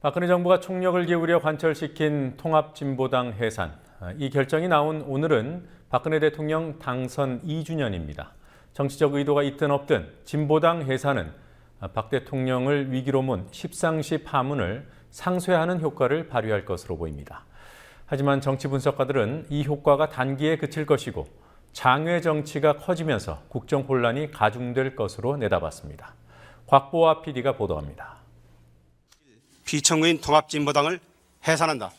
박근혜 정부가 총력을 기울여 관철시킨 통합진보당 해산. 이 결정이 나온 오늘은 박근혜 대통령 당선 2주년입니다. 정치적 의도가 있든 없든 진보당 해산은 박 대통령을 위기로 문 십상시 파문을 상쇄하는 효과를 발휘할 것으로 보입니다. 하지만 정치 분석가들은 이 효과가 단기에 그칠 것이고 장외 정치가 커지면서 국정 혼란이 가중될 것으로 내다봤습니다. 곽보아 PD가 보도합니다. 비청구인 통합진보당을 해산한다.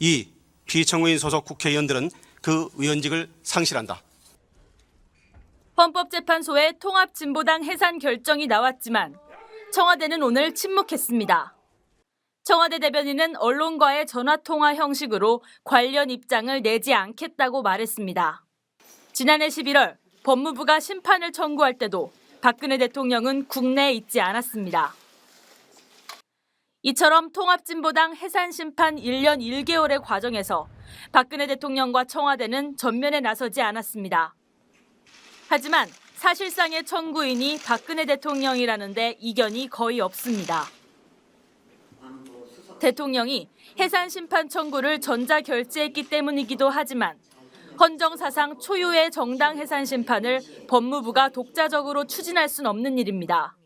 2. 비청구인 소속 국회의원들은 그 의원직을 상실한다. 헌법재판소의 통합진보당 해산 결정이 나왔지만 청와대는 오늘 침묵했습니다. 청와대 대변인은 언론과의 전화통화 형식으로 관련 입장을 내지 않겠다고 말했습니다. 지난해 11월 법무부가 심판을 청구할 때도 박근혜 대통령은 국내에 있지 않았습니다. 이처럼 통합진보당 해산 심판 1년 1개월의 과정에서 박근혜 대통령과 청와대는 전면에 나서지 않았습니다. 하지만 사실상의 청구인이 박근혜 대통령이라는데 이견이 거의 없습니다. 대통령이 해산 심판 청구를 전자 결재했기 때문이기도 하지만 헌정 사상 초유의 정당 해산 심판을 법무부가 독자적으로 추진할 순 없는 일입니다.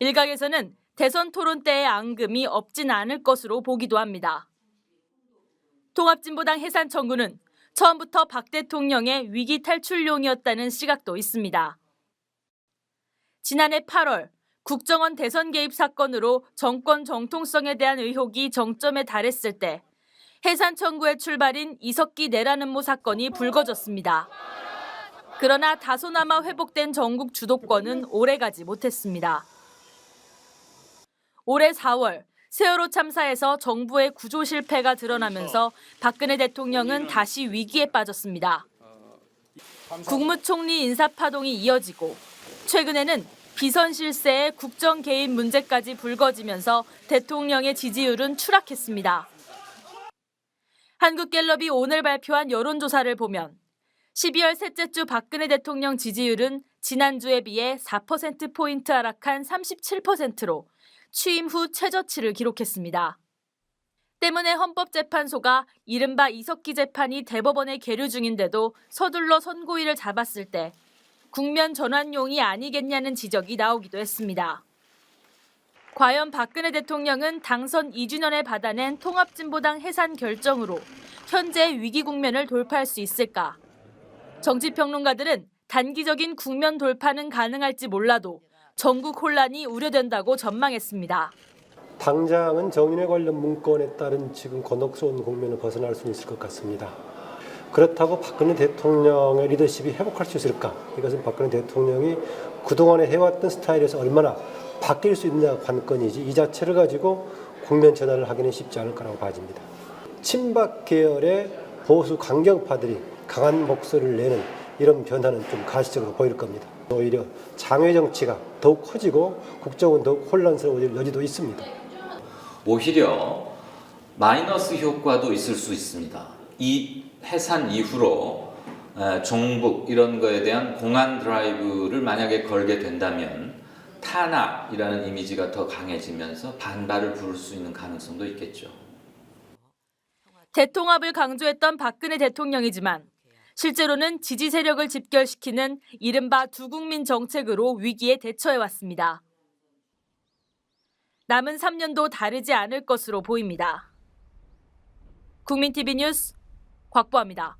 일각에서는 대선 토론 때의 앙금이 없진 않을 것으로 보기도 합니다. 통합진보당 해산 청구는 처음부터 박 대통령의 위기 탈출용이었다는 시각도 있습니다. 지난해 8월 국정원 대선 개입 사건으로 정권 정통성에 대한 의혹이 정점에 달했을 때 해산 청구의 출발인 이석기 내란음모 사건이 불거졌습니다. 그러나 다소나마 회복된 전국 주도권은 오래가지 못했습니다. 올해 4월 세월호 참사에서 정부의 구조 실패가 드러나면서 박근혜 대통령은 다시 위기에 빠졌습니다. 국무총리 인사 파동이 이어지고 최근에는 비선 실세의 국정 개입 문제까지 불거지면서 대통령의 지지율은 추락했습니다. 한국갤럽이 오늘 발표한 여론조사를 보면 12월 셋째 주 박근혜 대통령 지지율은 지난주에 비해 4%포인트 하락한 37%로 취임 후 최저치를 기록했습니다. 때문에 헌법재판소가 이른바 이석기 재판이 대법원에 계류 중인데도 서둘러 선고일을 잡았을 때 국면 전환용이 아니겠냐는 지적이 나오기도 했습니다. 과연 박근혜 대통령은 당선 2주년에 받아낸 통합진보당 해산 결정으로 현재 위기 국면을 돌파할 수 있을까? 정치평론가들은 단기적인 국면 돌파는 가능할지 몰라도 전국 혼란이 우려된다고 전망했습니다. 당장은 정인에 관련 문건에 따른 지금 곤혹스러운 국면을 벗어날 수 있을 것 같습니다. 그렇다고 박근혜 대통령의 리더십이 회복할 수 있을까? 이것은 박근혜 대통령이 그동안에 해왔던 스타일에서 얼마나 바뀔 수 있느냐 관건이지 이 자체를 가지고 국면 전환을 하기는 쉽지 않을 거라고 봐집니다. 친박 계열의 보수 강경파들이 강한 목소리를 내는 이런 변화는 좀 가시적으로 보일 겁니다. 오히려 장외 정치가 더욱 커지고 국정은 더욱 혼란스러워질 여지도 있습니다. 오히려 마이너스 효과도 있을 수 있습니다. 이 해산 이후로 에, 종북 이런 거에 대한 공안 드라이브를 만약에 걸게 된다면 탄압이라는 이미지가 더 강해지면서 반발을 부를 수 있는 가능성도 있겠죠. 대통합을 강조했던 박근혜 대통령이지만 실제로는 지지 세력을 집결시키는 이른바 두국민 정책으로 위기에 대처해 왔습니다. 남은 3년도 다르지 않을 것으로 보입니다. 국민TV 뉴스 곽보아입니다.